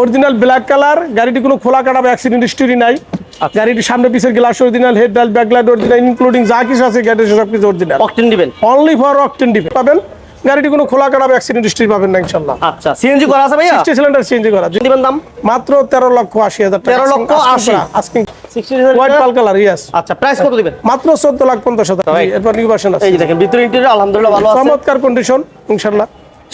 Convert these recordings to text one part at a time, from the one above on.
Original black colour গাড়িটি কোনো খোলা কাটা বা অ্যাক্সিডেন্ট হিস্টোরি নাই। গাড়িটির সামনে পিছের glass original head light back light original including যা কিছু আছে গাড়ির সব কিছু অরিজিনাল অকটেন দিবেন। অনলি ফর অকটেন ডিপে পাবেন? গাড়িটি কোনো খোলা কাটা বা অ্যাক্সিডেন্ট হিস্টোরি পাবেন না ইনশাল্লাহ আচ্ছা সিএনজি করা আছে ভাইয়া? সিক্সটি সিলিন্ডার চেঞ্জ করা দিবেন দাম? মাত্র তেরো লক্ষ আশি হাজার টাকা। 13 লক্ষ আশি। Asking 60 white pearl colour yes আচ্ছা প্রাইস কত দিবেন? মাত্র চোদ্দ লাখ পঞ্চাশ হাজার। Right. এরপর নিউ ভার্সন আছে। এই দেখেন ভিতরে ইন্টেরিয়র আলহামদুলিল্লাহ ভালো আছে। চমৎকার কন্ডিশন ইনশাল্লাহ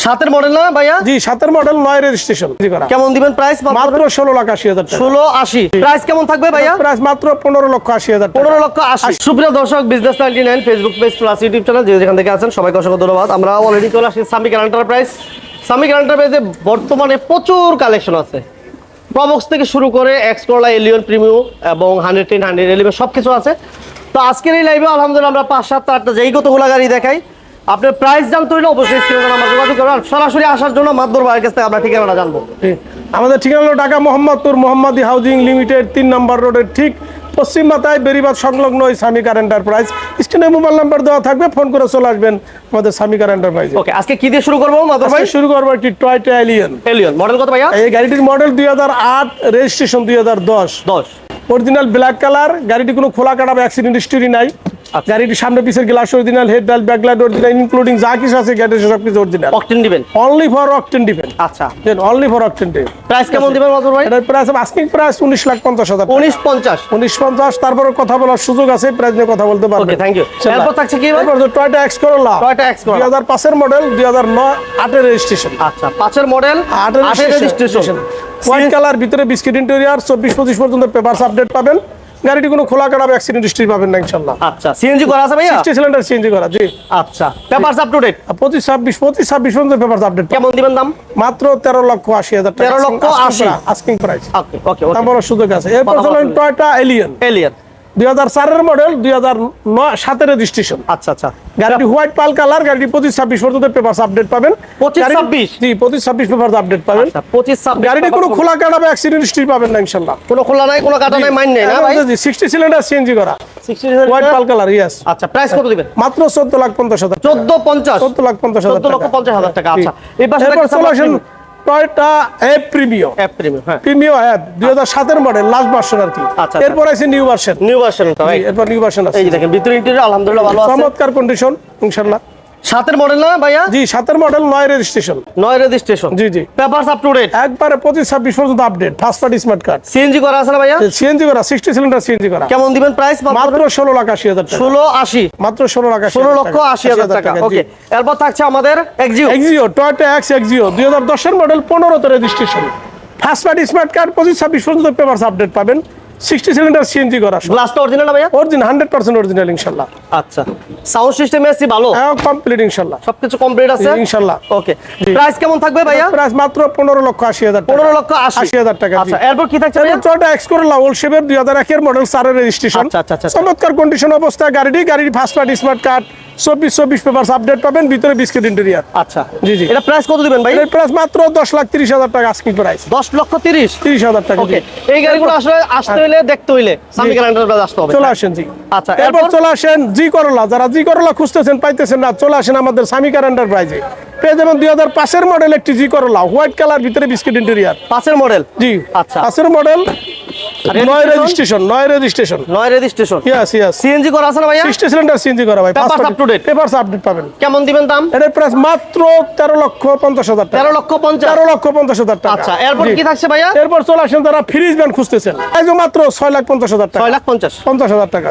সাতের মডেল না ভাইয়া? জি সাতের মডেল নয় রেজিস্ট্রেশন কেমন দিবেন প্রাইস মাত্র? ষোলো লাখ আশি হাজার ষোলো আশি। প্রাইস কেমন থাকবে ভাইয়া? প্রাইস মাত্র পনেরো লক্ষ আশি হাজার পনেরো লক্ষ আশি। সুপ্রিয় দর্শক business ninety nine Facebook page plus YouTube channel যে যেখান থেকে আছেন সবাইকে অসংখ্য ধন্যবাদ। আমরা অলরেডি চলে আসছি সামিক এন্টারপ্রাইজ সামিক এন্টারপ্রাইজে বর্তমানে প্রচুর কালেকশন আছে। প্রবক্স থেকে শুরু করে এক্সকোলা এলিয়ন প্রিমিও এবং হান্ড্রেড টেন হান্ড্রেড এলিভেন সব কিছু আছে। তো আজকের এই লাইভে আলহামদুলিল্লাহ আমরা পাঁচ সাতটা আটটা যেই কতগুলো গাড়ি দেখাই আপনার প্রাইস জানতে হলে অবশ্যই স্ক্রিনে আমরা যোগাযোগ করবেন। সরাসরি আসার জন্য মাদুর ভাইয়ের কাছ থেকে আমরা ঠিকানাটা জানব। আমাদের ঠিকানা হলো ঢাকা মোহাম্মদপুর মোহাম্মদী হাউজিং লিমিটেড তিন নম্বর রোডের ঠিক পশ্চিম মাথায় বেরিবাদ সংলগ্ন ওই সামিকার এন্টারপ্রাইজ স্ক্রিনে মোবাইল নাম্বার দেওয়া থাকবে ফোন করে চলে আসবেন আমাদের সামিকার এন্টারপ্রাইজ ওকে আজকে কি দিয়ে শুরু করব মাদুর ভাই? শুরু করব একটি টয়টা এলিয়ন এলিয়ন মডেল কত ভাইয়া? এই গাড়িটির মডেল দুই হাজার আট রেজিস্ট্রেশন দুই হাজার দশ। দশ। অরিজিনাল ব্ল্যাক কালার গাড়িটি কোনো খোলা কাটা বা অ্যাক্সিডেন্ট হিস্টোরি নাই। আচ্ছা। সামনে পিছের glass original head light back light original including যা কিছু আছে গাড়ির সব কিছু অরিজিনাল অকটেন দিবেন? অনলি ফর অকটেন ডিপেন্ড আচ্ছা। Then only for octane depend price কেমন দিবেন মাদুর ভাই? এটার প্রাইস আস্কিং প্রাইস উনিশ লাখ পঞ্চাশ হাজার উনিশ পঞ্চাশ। উনিশ পঞ্চাশ তারপরে কথা বলার সুযোগ আছে প্রাইস নিয়ে কথা বলতে পারবে ওকে থ্যাংক ইউ এরপর থাকছে কি ভাই? Toyota X Corolla X Corolla। দুই হাজার পাঁচের মডেল দুই হাজার নয় আটের রেজিস্ট্রেশন আচ্ছা পাঁচের মডেল আটের আটের রেজিস্ট্রেশন হোয়াইট কালার ভিতরে বিস্কিট ইন্টেরিয়ার চব্বিশ পঁচিশ পর্যন্ত পেপারস আপডেট পাবেন। গাড়িটি কোনো খোলা কাটা অ্যাক্সিডেন্ট হিস্ট্রি পাবেন না ইনশাল্লাহ আচ্ছা সিএনজি করা আছে ভাইয়া? সিক্সটি সিলিন্ডার সিএনজি করা জি। আচ্ছা পেপারস আপ টু ডেট আর পঁচিশ ছাব্বিশ পঁচিশ ছাব্বিশ পর্যন্ত পেপারস আপডেট কেমন দিবেন দাম? মাত্র তেরো লক্ষ আশি হাজার টাকা। 13 লক্ষ আশি। আস্কিং প্রাইস ওকে ওকে ওকে তারপর সুযোগ আছে। এরপর চলেন টয়টা এলিয়ন এলিয়ন দুই হাজার চারের মডেল দুই হাজার নয় সাতের রেজিস্ট্রেশন আচ্ছা আচ্ছা। গাড়িটি হোয়াইট পাল কালার গাড়িটি পঁচিশ ছাব্বিশ পর্যন্ত পেপার আপডেট পাবেন। 25, গাড়ি- 26? জি পঁচিশ ছাব্বিশ পেপার আপডেট পাবেন। আচ্ছা পঁচিশ ছাব্বিশ গাড়িটি কোনো খোলা কাটা বা অ্যাক্সিডেন্ট হিস্ট্রি পাবেন না ইনশাল্লাহ কোনো খোলা নাই কোনো কাটা নাই মাইন নেই না ভাই? সিক্সটি সিলিন্ডার সিএনজি করা। হোয়াইট পাল কালার ইয়েস আচ্ছা প্রাইস কত দিবেন? মাত্র চোদ্দ লাখ পঞ্চাশ হাজার চোদ্দ পঞ্চাশ? চোদ্দ লাখ পঞ্চাশ হাজার চোদ্দ লক্ষ টাকা। পঞ্চাশ হাজার টাকা আচ্ছা। Toyota app Premio app Premio হ্যাঁ। প্রিমিও অ্যাপ দুই হাজার সাতের মডেল লাস্ট ভার্সন আর কি। আচ্ছা, এরপর আছে নিউ ভার্সন নিউ ভার্সন এরপর নিউ ভার্সন আছে। এই দেখেন ভিতরে ইন্টেরিয়র আলহামদুলিল্লাহ ভালো আছে। চমৎকার কন্ডিশন ইনশাল্লাহ সাতের মডেল না ভাইয়া? জি সাতের মডেল নয় রেজিস্ট্রেশন নয় রেজিস্ট্রেশন জি জি। পেপারস আপ টু ডেট একবারে পঁচিশ ছাব্বিশ পর্যন্ত update first party smart card CNG করা আছে না ভাইয়া? সিএনজি করা সিক্সটি সিলিন্ডার সিএনজি করা। কেমন দিবেন প্রাইস মাত্র ষোলো লাখ আশি হাজার ষোলো আশি। মাত্র ষোলো লাখ ষোলো লক্ষ আশি হাজার টাকা ওকে এরপর থাকছে আমাদের Axio Axio Toyota X Axio দুই হাজার দশের মডেল পনেরোতে registration first party smart card পঁচিশ ছাব্বিশ পর্যন্ত পেপার আপডেট পাবেন। সিক্সটি সিলিন্ডার সিএনজি করা গ্লাসটা অরিজিনাল না ভাইয়া? অরিজিনাল হান্ড্রেড পার্সেন্ট অরিজিনাল ইনশাল্লাহ। আচ্ছা। সাউন্ড সিস্টেম এসি ভালো? হ্যাঁ কমপ্লিট ইনশাল্লাহ। সবকিছু কমপ্লিট আছে? ইনশাল্লাহ। ওকে প্রাইস কেমন থাকবে ভাইয়া? প্রাইস মাত্র পনেরো লক্ষ আশি হাজার পনেরো লক্ষ আশি। আশি হাজার টাকা আচ্ছা এরপর কি থাকছে ভাইয়া? টয়টা এক্স করলা ওল শেপের দুই হাজার একের মডেল সারের রেজিস্ট্রেশন আচ্ছা, আচ্ছা, আচ্ছা। চমৎকার কন্ডিশন অবস্থা গাড়িটি গাড়ির ফার্স্ট পার্টি স্মার্ট কার্ড চব্বিশ চব্বিশ পেপার আপডেট পাবেন ভিতরে বিস্কিট ইন্টেরিয়ার আচ্ছা। জি, জি। এটা প্রাইস কত দিবেন ভাই? এর প্রাইস মাত্র দশ লাখ তিরিশ হাজার টাকা আস্কিং প্রাইস দশ লক্ষ তিরিশ? তিরিশ হাজার টাকা ওকে এই গাড়িগুলো আসলে আসতে হইলে দেখতে হইলে আসতে হবে। চলে আসেন জি। আচ্ছা এরপর চলে আসেন জি করলা। যারা জি করলা খুঁজতেছেন পাইতেছেন না চলে আসেন আমাদের সামিকার এন্টারপ্রাইজে পেয়ে যাবেন দুই হাজার পাঁচের মডেল একটি জি করলা। হোয়াইট কালার ভিতরে বিস্কিট ইন্টেরিয়ার পাঁচের মডেল জি। আচ্ছা। পাঁচের মডেল নয় রেজিস্ট্রেশন নয় রেজিস্ট্রেশন নয় রেজিস্ট্রেশন ইয়াস ইয়াস সিএনজি করা আছে না ভাইয়া? সিক্সটি সিলিন্ডার সিএনজি করা ভাই date? পেপারস আপডেট পাবেন। কেমন দিবেন দাম? প্রাইস মাত্র তেরো লক্ষ পঞ্চাশ হাজার টাকা। তেরো লক্ষ পঞ্চাশ। তেরো লক্ষ পঞ্চাশ হাজার টাকা। আচ্ছা এরপর কি থাকছে ভাইয়া? এরপর চলে আসেন যারা ফ্রিজ ব্যান্ড খুঁজতেছেন। এই মাত্র ছয় লাখ পঞ্চাশ হাজার টাকা। লাখ পঞ্চাশ। পঞ্চাশ হাজার টাকা।